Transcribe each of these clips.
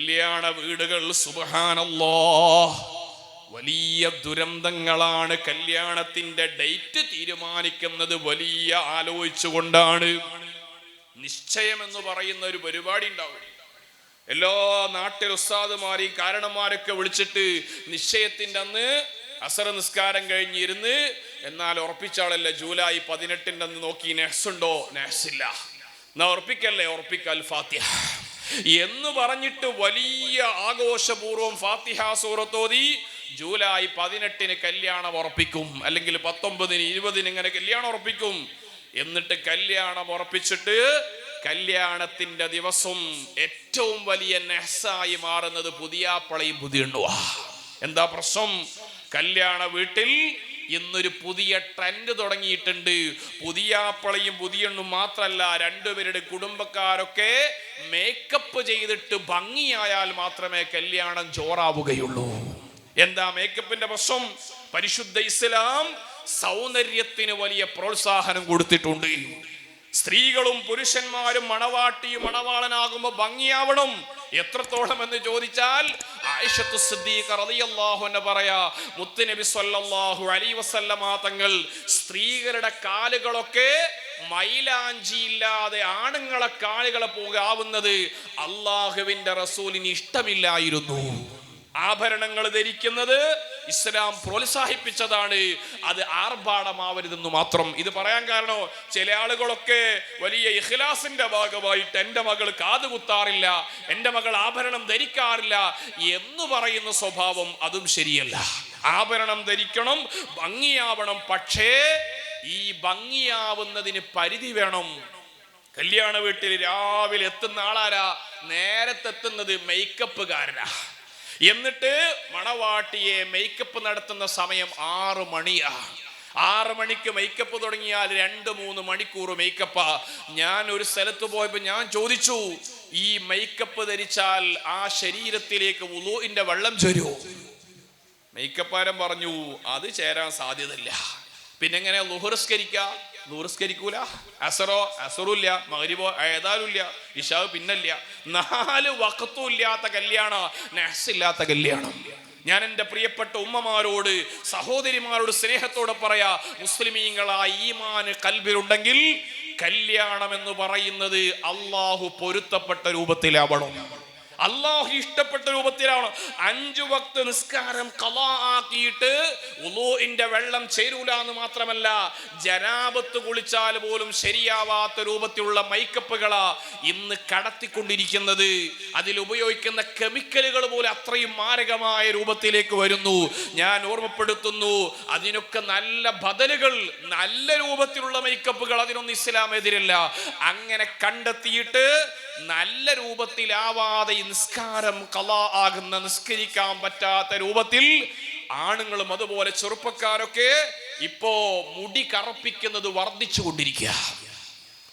കല്യാണ വീടുകൾ സുബഹാനല്ലോ വലിയ ദുരന്തങ്ങളാണ് കല്യാണത്തിന്റെ ഡേറ്റ് തീരുമാനിക്കുന്നത് വലിയ ആലോചിച്ചുകൊണ്ടാണ്. നിശ്ചയം എന്ന് പറയുന്ന ഒരു പരിപാടി ഉണ്ടാവും. എല്ലാ നാട്ടിൽ ഉസ്താദുമാരെയും കാരണന്മാരൊക്കെ വിളിച്ചിട്ട് നിശ്ചയത്തിന്റെ അന്ന് അസറ നിസ്കാരം കഴിഞ്ഞിരുന്ന് എന്നാൽ ഉറപ്പിച്ചാളല്ല ജൂലൈ പതിനെട്ടിന്റെ അന്ന് നോക്കി നെഹ്സ് ഉണ്ടോ? നെഹ്സ് ഇല്ല. എന്നാ ഉറപ്പിക്കല്ലേ? ഉറപ്പിക്കൽ ഫാത്തിഹ. എന്ന് പറഞ്ഞിട്ട് വലിയ ആഘോഷപൂർവം ഫാത്തിഹ സൂറത്തോതി ജൂലൈ പതിനെട്ടിന് കല്യാണം ഉറപ്പിക്കും അല്ലെങ്കിൽ പത്തൊമ്പതിന് ഇരുപതിന് ഇങ്ങനെ കല്യാണം ഉറപ്പിക്കും. എന്നിട്ട് കല്യാണം ഉറപ്പിച്ചിട്ട് കല്യാണത്തിന്റെ ദിവസം ഏറ്റവും വലിയ നെഹ്സായി മാറുന്നത് പുതിയാപ്പളയും പുതിയ എന്താ പ്രശ്നം? കല്യാണ വീട്ടിൽ ഇന്നൊരു പുതിയ ട്രെൻഡ് തുടങ്ങിയിട്ടുണ്ട്. പുതിയ പുതിയാപ്പളയും പുതിയണ്ണും മാത്രമല്ല രണ്ടുപേരുടെ കുടുംബക്കാരൊക്കെ മേക്കപ്പ് ചെയ്തിട്ട് ഭംഗിയായാൽ മാത്രമേ കല്യാണം ചോറാവുകയുള്ളൂ. എന്താ മേക്കപ്പിന്റെ പ്രശ്നം? പരിശുദ്ധ ഇസ്ലാം സൗന്ദര്യത്തിന് വലിയ പ്രോത്സാഹനം കൊടുത്തിട്ടുണ്ട്. സ്ത്രീകളും പുരുഷന്മാരും മണവാട്ടിയും മണവാളനാകുമ്പോൾ ഭംഗിയാവണം. എത്രത്തോളം എന്ന് ചോദിച്ചാൽ ആയിഷത്തു സിദ്ദീഖ് റളിയല്ലാഹു അൻഹ പറയാ മുത്തുനബി സ്വല്ലല്ലാഹു അലൈഹി വസല്ലമ തങ്ങൾ സ്ത്രീകളുടെ കാലുകളൊക്കെ മൈലാഞ്ചിയില്ലാതെ ആണുങ്ങളെ കാലുകളെ പോകാവുന്നത് അള്ളാഹുവിന്റെ റസൂലിന് ഇഷ്ടമില്ലായിരുന്നു. ആഭരണങ്ങൾ ധരിക്കുന്നത് ഇസ്ലാം പ്രോത്സാഹിപ്പിച്ചതാണ്. അത് ആർഭാടമാവരുതെന്ന് മാത്രം ഇത് പറയാൻ കാരണം? ചില ആളുകളൊക്കെ വലിയ ഇഖ്ലാസിന്റെ ഭാഗമായിട്ട് എന്റെ മകൾ കാതുകുത്താറില്ല എന്റെ മകൾ ആഭരണം ധരിക്കാറില്ല എന്ന് പറയുന്ന സ്വഭാവം അതും ശരിയല്ല. ആഭരണം ധരിക്കണം ഭംഗിയാവണം പക്ഷേ ഈ ഭംഗിയാവുന്നതിന് പരിധി വേണം. കല്യാണ വീട്ടിൽ രാവിലെ എത്തുന്ന ആളാരാ? നേരത്തെ എത്തുന്നത് മേക്കപ്പുകാരനാ എന്നിട്ട് മണവാട്ടിയെ മേക്കപ്പ് നടത്തുന്ന സമയം ആറു മണിയാ. ആറ് മണിക്ക് മേക്കപ്പ് തുടങ്ങിയാൽ രണ്ട് മൂന്ന് മണിക്കൂർ മേക്കപ്പാ ഞാൻ ഒരു സ്ഥലത്ത് പോയപ്പോൾ ഞാൻ ചോദിച്ചു ഈ മേക്കപ്പ് ധരിച്ചാൽ ആ ശരീരത്തിലേക്ക് ഉളുവിന്റെ വെള്ളം ചേരുമോ മേക്കപ്പാരൻ പറഞ്ഞു അത് ചേരാൻ സാധ്യതയില്ല. പിന്നെ എങ്ങനെ ലുഹുറസ്കരിക്കൂല അസറോ അസറുല്ല മകരിബോ ഏതാലുമില്ല ഇഷാവ് പിന്നല്ല. നാല് വക്കത്തും ഇല്ലാത്ത കല്യാണ? ഇല്ലാത്ത കല്യാണം. ഞാൻ എന്റെ പ്രിയപ്പെട്ട ഉമ്മമാരോട് സഹോദരിമാരോട് സ്നേഹത്തോടെ പറയാ മുസ്ലിമീങ്ങളായ ഈമാന് കൽബിലുണ്ടെങ്കിൽ കല്യാണം എന്ന് പറയുന്നത് അള്ളാഹു പൊരുത്തപ്പെട്ട രൂപത്തിലാവണം. അള്ളാഹു ഇഷ്ടപ്പെട്ട രൂപത്തിലാവണം അഞ്ചു വക്ത് നിസ്കാരം കലാ ആക്കിയിട്ട് ഉലൂഇന്റെ വെള്ളം ചേരൂല എന്ന് മാത്രമല്ല ജനാപത്ത് കുളിച്ചാൽ പോലും ശരിയാവാത്ത രൂപത്തിലുള്ള മൈക്കപ്പുകളാ ഇന്ന് കടത്തിക്കൊണ്ടിരിക്കുന്നത്. അതിൽ ഉപയോഗിക്കുന്ന കെമിക്കലുകൾ പോലെ അത്രയും മാരകമായ രൂപത്തിലേക്ക് വരുന്നു. ഞാൻ ഓർമ്മപ്പെടുത്തുന്നു അതിനൊക്കെ നല്ല ബദലുകൾ നല്ല രൂപത്തിലുള്ള മൈക്കപ്പുകൾ അതിനൊന്നും ഇസ്ലാം എതിരല്ല. അങ്ങനെ കണ്ടെത്തിയിട്ട് നല്ല രൂപത്തിലാവാതെ നിസ്കാരം കലാ ആകുന്ന നിസ്കരിക്കാൻ പറ്റാത്ത രൂപത്തിൽ ആണുങ്ങളും അതുപോലെ ചെറുപ്പക്കാരൊക്കെ ഇപ്പോ മുടി കറപ്പിക്കുന്നത് വർദ്ധിച്ചു കൊണ്ടിരിക്കുക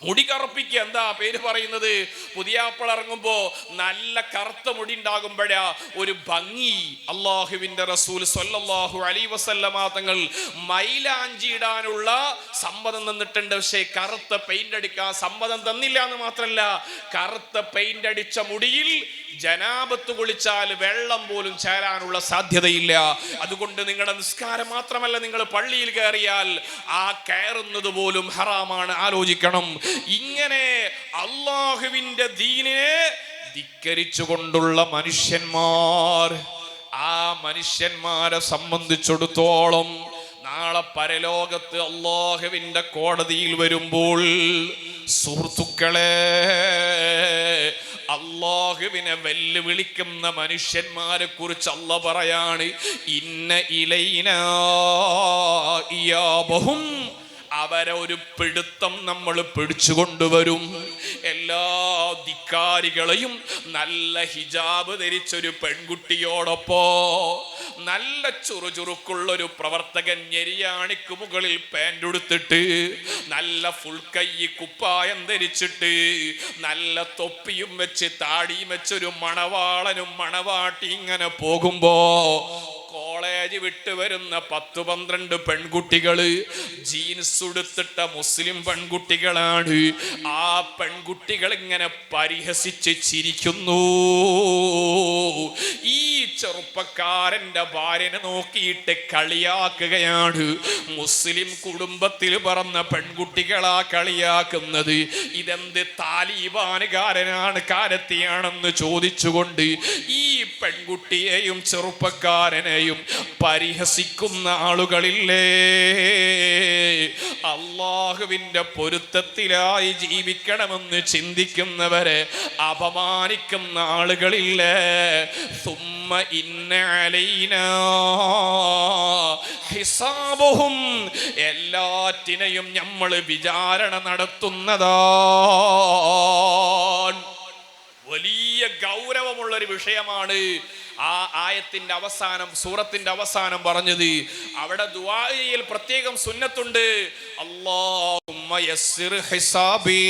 മുടി കറുപ്പിക്കുക എന്താ പേര് പറയുന്നത്? പുതിയാപ്പിൾ ഇറങ്ങുമ്പോ നല്ല കറുത്ത മുടി ഉണ്ടാകുമ്പോഴാ ഒരു ഭംഗി. അള്ളാഹുവിന്റെ റസൂൽ സൊല്ലാഹു അലി വസല്ലമ തങ്ങൾ മൈലാഞ്ചി ഇടാനുള്ള സമ്മതം തന്നിട്ടുണ്ട്. പക്ഷേ കറുത്ത പെയിന്റ് അടിക്കാൻ സമ്മതം തന്നില്ല എന്ന് മാത്രല്ല കറുത്ത പെയിന്റ് അടിച്ച മുടിയിൽ ജനാപത്ത് കുളിച്ചാൽ വെള്ളം പോലും ചേരാനുള്ള സാധ്യതയില്ല. അതുകൊണ്ട് നിങ്ങളുടെ നിസ്കാരം മാത്രമല്ല നിങ്ങൾ പള്ളിയിൽ കയറിയാൽ ആ കയറുന്നത് പോലും ഹറാമാണ്. ആലോചിക്കണം. ഇങ്ങനെ അള്ളാഹുവിന്റെ ദീനിനെ ധിക്കരിച്ചുകൊണ്ടുള്ള മനുഷ്യന്മാർ ആ മനുഷ്യന്മാരെ സംബന്ധിച്ചിടത്തോളം നാളെ പരലോകത്ത് അള്ളാഹുവിന്റെ കോടതിയിൽ വരുമ്പോൾ സുഹൃത്തുക്കളെ അള്ളാഹുവിനെ വെല്ലുവിളിക്കുന്ന മനുഷ്യന്മാരെ കുറിച്ച് അല്ല പറയാണ് ഇന്ന ഇലയിനാബഹും അവരെ ഒരു പിടുത്തം നമ്മൾ പിടിച്ചു കൊണ്ടുവരും എല്ലാ ധിക്കാരികളെയും നല്ല ഹിജാബ് ധരിച്ചൊരു പെൺകുട്ടിയോടൊപ്പോ നല്ല ചുറുചുറുക്കുള്ളൊരു പ്രവർത്തകൻ ഞെരിയാണിക്ക് മുകളിൽ പാന്റ് ഉടുത്തിട്ട് നല്ല ഫുൾ കൈ കുപ്പായം ധരിച്ചിട്ട് നല്ല തൊപ്പിയും വെച്ച് താടിയും വെച്ചൊരു മണവാളനും മണവാട്ടി ഇങ്ങനെ പോകുമ്പോ കോളേജ് വിട്ട് വരുന്ന പത്ത് പന്ത്രണ്ട് പെൺകുട്ടികൾ ജീൻസ് ഉടുത്തിട്ട മുസ്ലിം പെൺകുട്ടികളാണ്. ആ പെൺകുട്ടികൾ ഇങ്ങനെ പരിഹസിച്ച് ചിരിക്കുന്നു. ചെറുപ്പക്കാരന്റെ ഭാര്യനെ നോക്കിയിട്ട് കളിയാക്കുകയാണ്. മുസ്ലിം കുടുംബത്തിൽ പറന്ന പെൺകുട്ടികളാ കളിയാക്കുന്നത്. ഇതെന്ത് താലിബാനുകാരനാണ് കാരത്തിയാണെന്ന് ചോദിച്ചുകൊണ്ട് ഈ പെൺകുട്ടിയെയും ചെറുപ്പക്കാരനെയും പരിഹസിക്കുന്ന ആളുകളില്ലേ? അള്ളാഹുവിന്റെ പൊരുത്തത്തിലായി ജീവിക്കണമെന്ന് ചിന്തിക്കുന്നവരെ അപമാനിക്കുന്ന ആളുകളില്ലേ? സുമ്മ ഇന്ന ഹിസാബുഹും എല്ലാറ്റിനെയും നമ്മൾ വിചാരണ നടത്തുന്നതാ വലിയ ഗൗരവമുള്ള ഒരു വിഷയമാണ് ആ ആയത്തിന്റെ അവസാനം സൂറത്തിന്റെ അവസാനം പറഞ്ഞത്. അവിടെ ദുബായിൽ പ്രത്യേകം സുന്നത്തുണ്ട്. യസ്സിർ ഹിസാബി.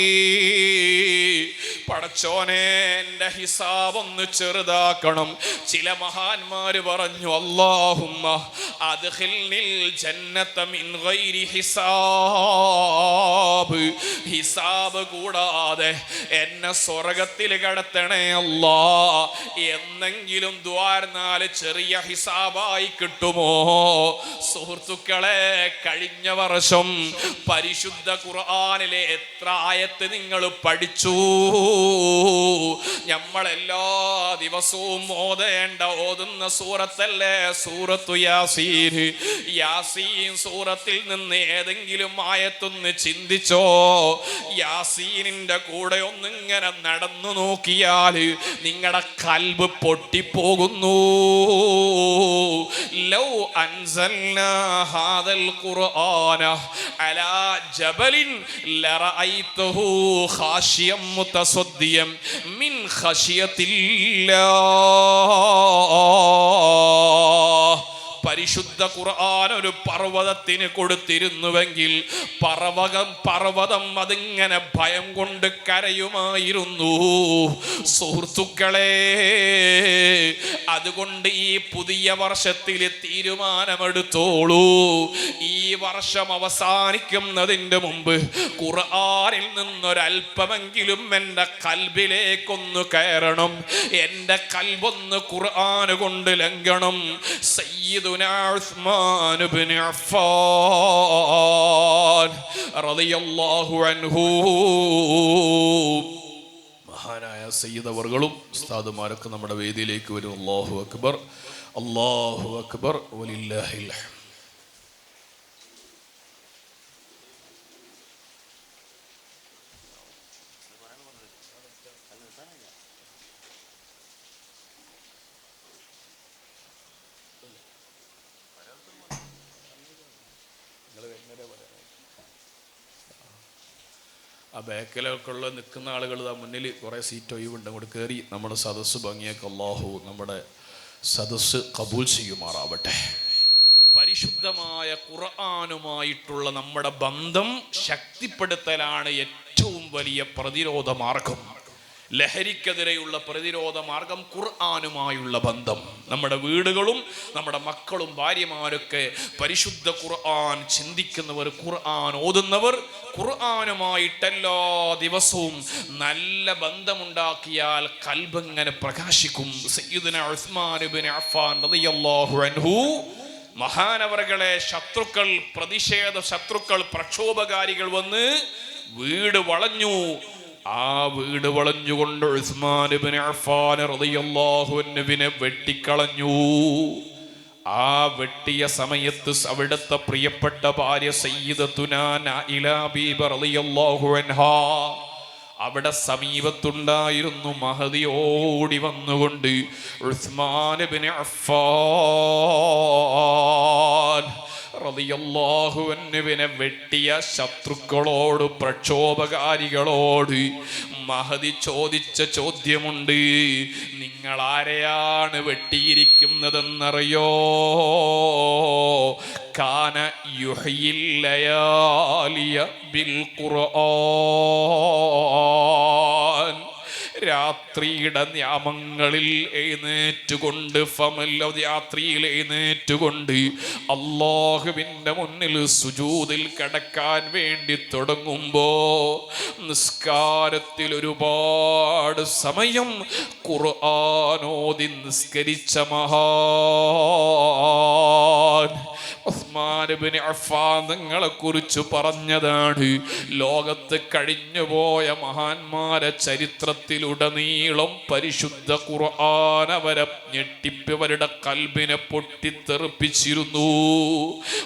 പടച്ചോനെ എന്റെ ഹിസാബ് ഒന്ന് ചെറുതാക്കണം. ചില മഹാന്മാര് പറഞ്ഞു അള്ളാഹുമ്മ അദ്ഖിൽനിൽ ജന്നത മിൻ ഗൈരി ഹിസാബ്. ഹിസാബ് കൂടാതെ എന്നെ സ്വർഗത്തിൽ കടത്തണേ അല്ലാ. എന്നെങ്കിലും ദ്വാരനാല് ചെറിയ ഹിസാബായി കിട്ടുമോ? സുഹൃത്തുക്കളെ കഴിഞ്ഞ വർഷം പരിശുദ്ധ ഖുർആാനിലെ എത്ര ആയത്ത് നിങ്ങൾ പഠിച്ചു? നമ്മളെല്ലാ ദിവസവും ഓതേണ്ട ഓതുന്ന സൂറത്തല്ലേ? സൂറത്തു യാസീൻ. യാസീൻ സൂറത്തിൽ നിന്ന് ഏതെങ്കിലും ആയത്തൊന്ന് ചിന്തിച്ചോ? യാസീനിന്റെ കൂടെ ഒന്നിങ്ങനെ നടന്നു നോക്കിയാൽ നിങ്ങളുടെ കൽബ് പൊട്ടിപ്പോകുന്നു. ലൗ അൻസൽനാ ഹാദൽ ഖുർആന അലാ ജബലിൻ ലറഅയ്തഹു മുതസദ്ദിയം മിൻ ഖശിയത്തില്ലാ പരിശുദ്ധ ഖുർആൻ ഒരു പർവതത്തിന് കൊടുത്തിരുന്നുവെങ്കിൽ പർവകം പർവതം അതിങ്ങനെ ഭയം കൊണ്ട് കരയുമായിരുന്നു. സുഹൃത്തുക്കളെ അതുകൊണ്ട് ഈ പുതിയ വർഷത്തിൽ തീരുമാനമെടുത്തോളൂ. ഈ വർഷം അവസാനിക്കുന്നതിന്റെ മുമ്പ് ഖുർആനിൽ നിന്നൊരല്പമെങ്കിലും എന്റെ കൽബിലേക്കൊന്ന് കയറണം. എന്റെ കൽബൊന്ന് ഖുർആൻ കൊണ്ട് ലംഘണം സയ്യിദുന ഉസ്മാൻ ഇബ്നു അഫ്ഫാൻ റളിയല്ലാഹു അൻഹു മഹാനായ സയ്യിദ് അവർകളും ഉസ്താദുമാരൊക്കെ നമ്മുടെ വേദിയിലേക്ക് വരും. അള്ളാഹു അക്ബർ. അള്ളാഹു അക്ബർ. വലില്ലാഹിൽ ആ ബാക്കിലൊക്കെ നിൽക്കുന്ന ആളുകൾ ആ മുന്നിൽ കുറേ സീറ്റ് ഒഴിവുണ്ട്. അങ്ങോട്ട് കയറി നമ്മുടെ സദസ്സ് ഭംഗിയൊക്കെ അള്ളാഹു നമ്മുടെ സദസ്സ് കബൂൽ ചെയ്യുമാറാവട്ടെ. പരിശുദ്ധമായ ഖുർആാനുമായിട്ടുള്ള നമ്മുടെ ബന്ധം ശക്തിപ്പെടുത്തലാണ് ഏറ്റവും വലിയ പ്രതിരോധ മാർഗം ലഹരിക്കെതിരെയുള്ള പ്രതിരോധ മാർഗം ഖുർആാനുമായുള്ള ബന്ധം. നമ്മുടെ വീടുകളും നമ്മുടെ മക്കളും ഭാര്യമാരൊക്കെ പരിശുദ്ധ ഖുർആൻ ചിന്തിക്കുന്നവർ ഖുർആൻ ഓതുന്നവർ ഖുർആാനുമായിട്ടെല്ലാ ദിവസവും നല്ല ബന്ധമുണ്ടാക്കിയാൽ കൽബങ്ങനെ പ്രകാശിക്കും. സയ്യിദുന ഉസ്മാനുബിൻ അൻഹു മഹാനവറുകളെ ശത്രുക്കൾ പ്രതിഷേധ ശത്രുക്കൾ പ്രക്ഷോഭകാരികൾ വന്ന് വീട് വളഞ്ഞു. ആ വീട് വളഞ്ഞുകൊണ്ട് അൻഹുവിനെ വെട്ടിക്കളഞ്ഞു. ആ വെട്ടിയ സമയത്ത് അവിടുത്തെ പ്രിയപ്പെട്ട ഭാര്യ അവിടെ സമീപത്തുണ്ടായിരുന്നു മഹതി ഓടി വന്നുകൊണ്ട് ഉസ്മാൻ ഇബ്നു അഫ്ഫാൻ റളിയല്ലാഹു അൻഹുവിനെ വെട്ടിയ ശത്രുക്കളോട് പ്രക്ഷോഭകാരികളോട് മഹതി ചോദിച്ച ചോദ്യമുണ്ട്. നിങ്ങൾ ആരെയാണ് വെട്ടിയിരിക്കുന്നതെന്നറിയോ? കാന യുഹയില്ലയാലിയ ബിൽ ഖുർആൻ. രാത്രിയുടെ നിയമങ്ങളിൽ എഴുന്നേറ്റുകൊണ്ട് ഫമല്ല രാത്രിയിൽ എഴുന്നേറ്റുകൊണ്ട് അള്ളാഹുവിന്റെ മുന്നിൽ സുജൂതിൽ കിടക്കാൻ വേണ്ടി തുടങ്ങുമ്പോൾ നിസ്കാരത്തിൽ ഒരുപാട് സമയം ഖുർആാനോദി നിസ്കരിച്ച മഹാൻ നിങ്ങളെ കുറിച്ച് പറഞ്ഞതാണ്. ലോകത്ത് കഴിഞ്ഞുപോയ മഹാന്മാരെ ചരിത്രത്തിലുടനീളം പരിശുദ്ധ ഖുർആൻ ഞെട്ടിപ്പവരുടെ കൽബിനെ പൊട്ടിത്തെറിപ്പിച്ചിരുന്നു.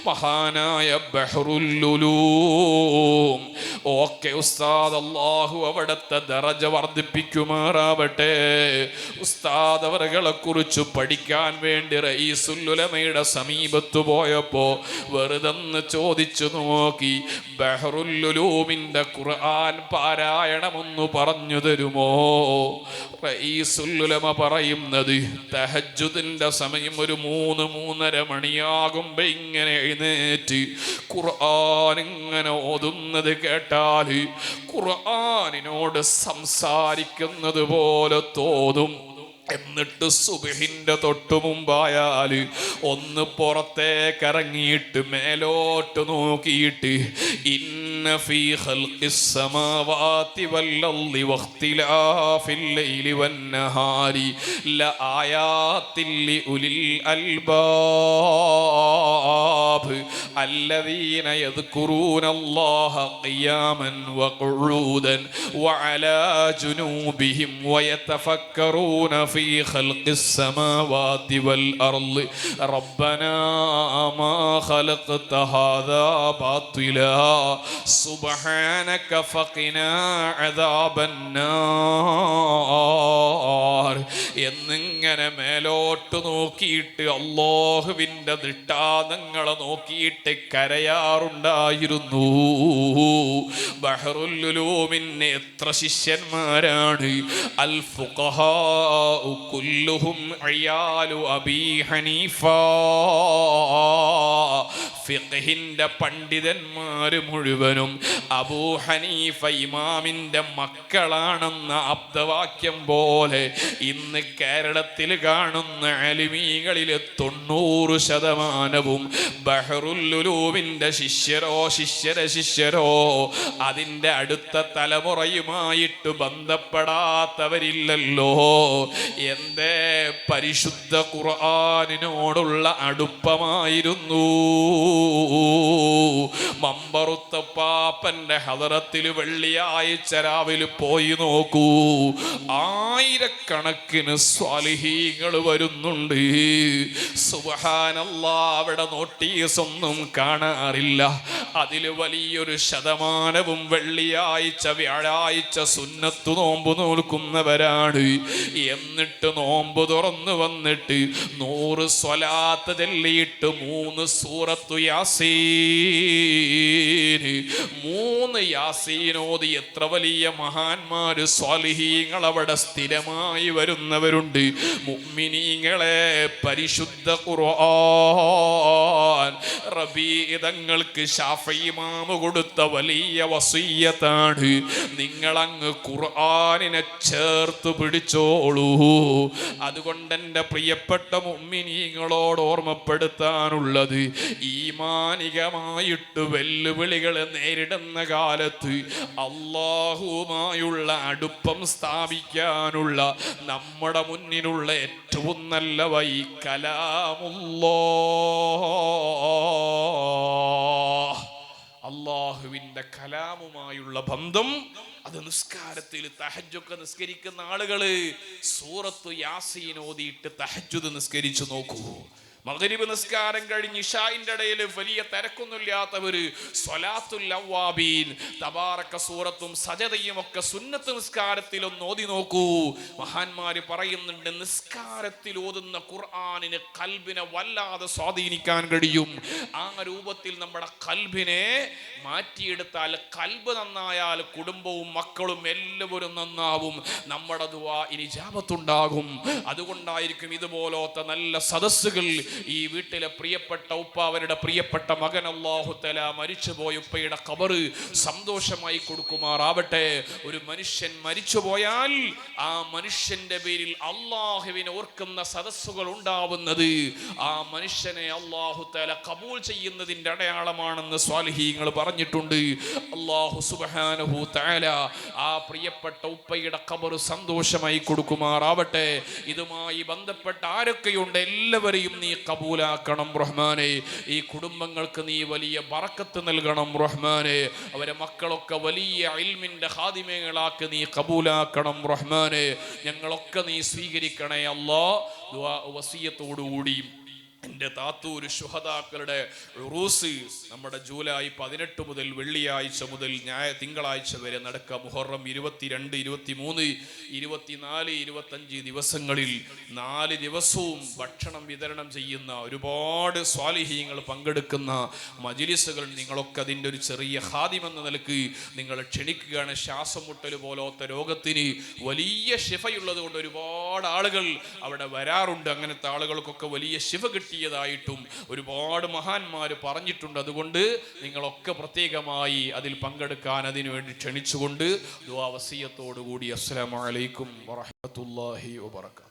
മഹാനായ ബഹ്റുല്ലുലൂം ഓക്കെ ഉസ്താദ് അള്ളാഹു അവിടുത്തെ ദറജ വർദ്ധിപ്പിക്കുമാറാവട്ടെ. ഉസ്താദ് കുറിച്ച് പഠിക്കാൻ വേണ്ടി റയീസുല്ലുലമയുടെ സമീപത്ത് പോയപ്പോ വെറുതെന്ന് ചോദിച്ചു നോക്കി. ബഹ്റുല്ലുലൂമിന്റെ ഖുർആൻ പാരായണമൊന്ന് പറഞ്ഞു തരുമോ? റയീസുല്ലുലമ പറയുന്നത് തഹജുദിന്റെ സമയം ഒരു മൂന്ന് മൂന്നര മണിയാകുമ്പോ ഇങ്ങനെ എഴുന്നേറ്റ് ഖുർആൻ ഇങ്ങനെ ഓതുന്നത് കേട്ടാൽ ഖുർആനിനോട് സംസാരിക്കുന്നത് പോലെ തോന്നും. എന്നിട്ട് സുബിഹിന്റെ തൊട്ടു മുമ്പായാൽ ഒന്ന് പുറത്തേക്കിറങ്ങിയിട്ട് മേലോട്ട് നോക്കിയിട്ട് ഇന്ന إن في خلق السماوات والأرض واختلاف الليل والنهار لآيات لأولي الألباب الذين يذكرون الله قياما وقعودا وعلى جنوبهم ويتفكرون في خلق السماوات والأرض. ربنا ما خلقت هذا باطلا. سبحانك فقنا عذاب النار എന്നിങ്ങനെ മേലോട്ട് നോക്കിയിട്ട് അള്ളാഹുവിൻ്റെ ദൃഷ്ടാന്തങ്ങളെ നോക്കിയിട്ട് കരയാറുണ്ടായിരുന്നു ബഹറുല്ലുലൂമിന് എത്ര ശിഷ്യന്മാരാണ് അൽ ഫുഖഹാഉ കുല്ലുഹും അയാലു അബീ ഹനീഫ ഫിഖഹിന്റെ പണ്ഡിതന്മാര് മുഴുവനും അബൂ ഹനീഫ ഇമാമിന്റെ മക്കളാണെന്ന അബ്ദവാക്യം പോലെ ഇന്ന് കേരളത്തിൽ കാണുന്ന അലിമീകളിലെ തൊണ്ണൂറ് ശതമാനവും ബഹറുല്ലുലൂവിന്റെ ശിഷ്യരോ ശിഷ്യര ശിഷ്യരോ. അതിന്റെ അടുത്ത തലമുറയുമായിട്ട് ബന്ധപ്പെടാത്തവരില്ലല്ലോ. എന്തേ പരിശുദ്ധ ഖുർആാനിനോടുള്ള അടുപ്പമായിരുന്നു? മമ്പറുത്തപ്പാപ്പന്റെ ഹദറത്തിൽ വെള്ളിയാഴ്ച രാവിലെ പോയി നോക്കൂ. ആയിരക്കണക്കിന് സ്വാലിഹീങ്ങൾ വരുന്നുണ്ട്. സുബഹാനല്ല അവിടെ നോട്ടീസ് ഒന്നും കാണാറില്ല. അതിൽ വലിയൊരു ശതമാനവും വെള്ളിയാഴ്ച വ്യാഴാഴ്ച സുന്നത്ത് നോമ്പ് നോൽക്കുന്നവരാണ്. എന്നിട്ട് നോമ്പ് തുറന്നു വന്നിട്ട് നൂറ് സ്വലാത്ത് തെല്ലിയിട്ട് മൂന്ന് സൂറത്തു യാസീൻ. മൂന്ന് യാസീനോദി എത്ര വലിയ മഹാന്മാര് സ്വാലിഹീങ്ങൾ അവിടെ സ്ഥിരമായി വരുന്നവരുണ്ട്. മുഅ്മിനീങ്ങളെ പരിശുദ്ധ ഖുർആൻ റബീതങ്ങൾക്ക് ഷാഫിമാമ് കൊടുത്ത വലിയ വസീയത്താണ്. നിങ്ങളങ്ങ് ഖുർആനിനെ ചേർത്ത് പിടിച്ചോളൂ. അതുകൊണ്ട് എന്റെ പ്രിയപ്പെട്ട മുമ്മിനീങ്ങളോട് ഓർമ്മപ്പെടുത്താനുള്ളത് ഈമാനികമായിട്ട് വെല്ലുവിളികൾ നേരിടുന്ന കാലത്ത് അള്ളാഹുവുമായുള്ള അടുപ്പം സ്ഥാപിക്കാനുള്ള നമ്മുടെ മുന്നിലുള്ള ഏറ്റവും നല്ല വൈ കലാമുള്ളോ അള്ളാഹുവിന്റെ കലാമുമായുള്ള ബന്ധം അത് നിസ്കാരത്തിൽ തഹജ്ജൊക്കെ നിസ്കരിക്കുന്ന ആളുകൾ സൂറത്ത് യാസീൻ ഓതിയിട്ട് തഹജ്ജുദ് നിസ്കരിച്ചു നോക്കൂ. മഗ്രിബ് നിസ്കാരം കഴിഞ്ഞ് ഇഷായിന്റെ ഇടയിൽ വലിയ തിരക്കൊന്നുമില്ലാത്തവര് സ്വലാത്തുൽ തബാറക്ക സൂറത്തും സജതയും ഒക്കെ സുന്നത്ത് നിസ്കാരത്തിൽ ഒന്ന് ഓതി നോക്കൂ. മഹാന്മാര് പറയുന്നുണ്ട് നിസ്കാരത്തിൽ ഓതുന്ന ഖുർആാനിന് കൽബിനെ വല്ലാതെ സ്വാധീനിക്കാൻ കഴിയും. ആ രൂപത്തിൽ നമ്മുടെ കൽബിനെ മാറ്റിയെടുത്താൽ കൽബ് നന്നായാൽ കുടുംബവും മക്കളും എല്ലാവരും നന്നാവും. നമ്മുടെ ദുവാ ഇനി ജാപത്തുണ്ടാകും. അതുകൊണ്ടായിരിക്കും ഇതുപോലത്തെ നല്ല സദസ്സുകൾ ഈ വീട്ടിലെ പ്രിയപ്പെട്ട ഉപ്പ അവരുടെ പ്രിയപ്പെട്ട മകൻ അള്ളാഹു തല മരിച്ചുപോയ ഉപ്പയുടെ കബറ് സന്തോഷമായി കൊടുക്കുമാറാവട്ടെ. ഒരു മനുഷ്യൻ മരിച്ചുപോയാൽ ആ മനുഷ്യന്റെ പേരിൽ അള്ളാഹുവിനെ ഓർക്കുന്ന സദസ്സുകൾ ഉണ്ടാവുന്നത് ആ മനുഷ്യനെ അള്ളാഹു തല കബൂൽ ചെയ്യുന്നതിന്റെ അടയാളമാണെന്ന് സ്വാലിഹീങ്ങൾ പറഞ്ഞിട്ടുണ്ട്. അള്ളാഹു സുബാനഹു തല ആ പ്രിയപ്പെട്ട ഉപ്പയുടെ കബറ് സന്തോഷമായി കൊടുക്കുമാറാവട്ടെ. ഇതുമായി ബന്ധപ്പെട്ട ആരൊക്കെയുണ്ട്? എല്ലാവരെയും നീ കബൂലാക്കണം റഹ്മാനെ. ഈ കുടുംബങ്ങൾക്ക് നീ വലിയ ബറക്കത്ത് നൽകണം റഹ്മാനെ. അവരെ മക്കളൊക്കെ വലിയ ഇൽമിന്റെ ഹാദിമകളാക്കി നീ കബൂലാക്കണം റഹ്മാനെ. ഞങ്ങളൊക്കെ നീ സ്വീകരിക്കണേ അല്ലാ വസിയത്തോടുകൂടിയും എന്റെ താത്തൂര് ശുഹതാക്കളുടെ റൂസി നമ്മുടെ ജൂലൈ പതിനെട്ട് മുതൽ വെള്ളിയാഴ്ച മുതൽ ഞായ തിങ്കളാഴ്ച വരെ നടക്കുക. മുഹറം ഇരുപത്തിരണ്ട് ഇരുപത്തി മൂന്ന് ഇരുപത്തിനാല് ഇരുപത്തഞ്ച് ദിവസങ്ങളിൽ നാല് ദിവസവും ഭക്ഷണം വിതരണം ചെയ്യുന്ന ഒരുപാട് സ്വാലിഹീങ്ങൾ പങ്കെടുക്കുന്ന മജിലിസുകൾ നിങ്ങളൊക്കെ അതിന്റെ ഒരു ചെറിയ ഹാദിമെന്ന നിലയ്ക്ക് നിങ്ങൾ ക്ഷണിക്കുകയാണ്. ശ്വാസം മുട്ടൽ പോലത്തെ രോഗത്തിന് വലിയ ശിഫയുള്ളത് കൊണ്ട് ഒരുപാട് ആളുകൾ അവിടെ വരാറുണ്ട്. അങ്ങനത്തെ ആളുകൾക്കൊക്കെ വലിയ ശിഫ കിട്ടിയതായിട്ടും ഒരുപാട് മഹാന്മാർ പറഞ്ഞിട്ടുണ്ട്. അതുകൊണ്ട് നിങ്ങളൊക്കെ പ്രത്യേകമായി അതിൽ പങ്കെടുക്കാൻ അതിനു വേണ്ടി ക്ഷണിച്ചുകൊണ്ട് ദുവാവസീയത്തോടുകൂടി അസ്സലാമലൈക്കും വറഹമത്തല്ലാഹി വബർക്കാത്തു